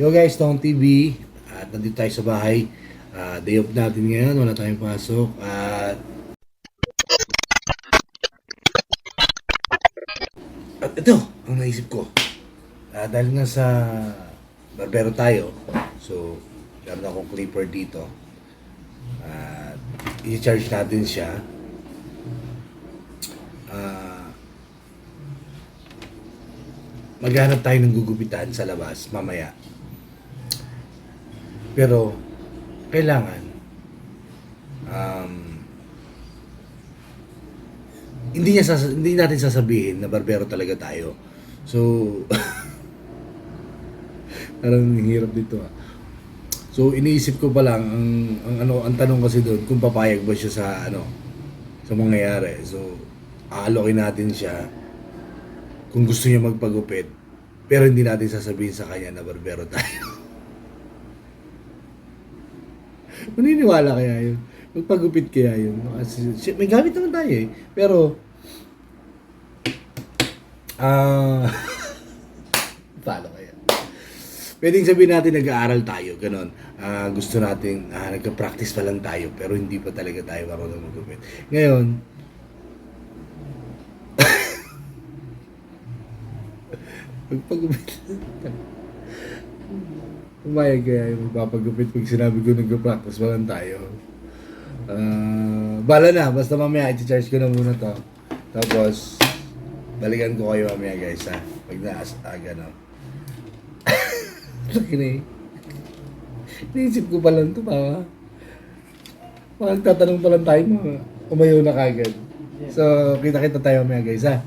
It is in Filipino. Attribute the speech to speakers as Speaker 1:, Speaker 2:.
Speaker 1: Yo guys, Tong TV. At nandito tayo sa bahay. Ah, day off natin ngayon. Wala tayong pasok. At At ito, ang naisip ko. Ah, dahil nga sa barbero tayo, so, meron akong clipper dito. At i-charge natin siya. Ah, maghanap tayo ng gugupitan sa labas mamaya. Pero, kailangan, um, hindi niya sas- hindi natin sasabihin na barbero talaga tayo. So, parang ang hirap dito ah. So, iniisip ko pa lang, ang, ang, ano, ang tanong kasi doon, kung papayag ba siya sa, ano, sa mangyayari. So, aalokin natin siya kung gusto niya magpagupit, pero hindi natin sasabihin sa kanya na barbero tayo. Maniniwala kaya yun? Magpagupit kaya yun? Kasi, may gamit naman tayo eh. Pero, ah, paano kaya? Pwedeng sabihin natin nag-aaral tayo, ganon. Ah, gusto natin, ah, nagka-practice pa lang tayo, pero hindi pa talaga tayo marunong magupit. Ngayon, magpagupit. Umayag kaya yung magpapagupit pag sinabi ko nag-practice pa lang tayo. Ah, bala na, basta mamaya i-charge ko na muna to. Tapos, balikan ko kayo mamaya guys ha. Pag naas, ah, gano'n. Laki na eh. Naisip ko pa lang to, pa. Magtatanong pa lang tayo, mga umayo na kagad. So, kita-kita tayo mamaya guys ha.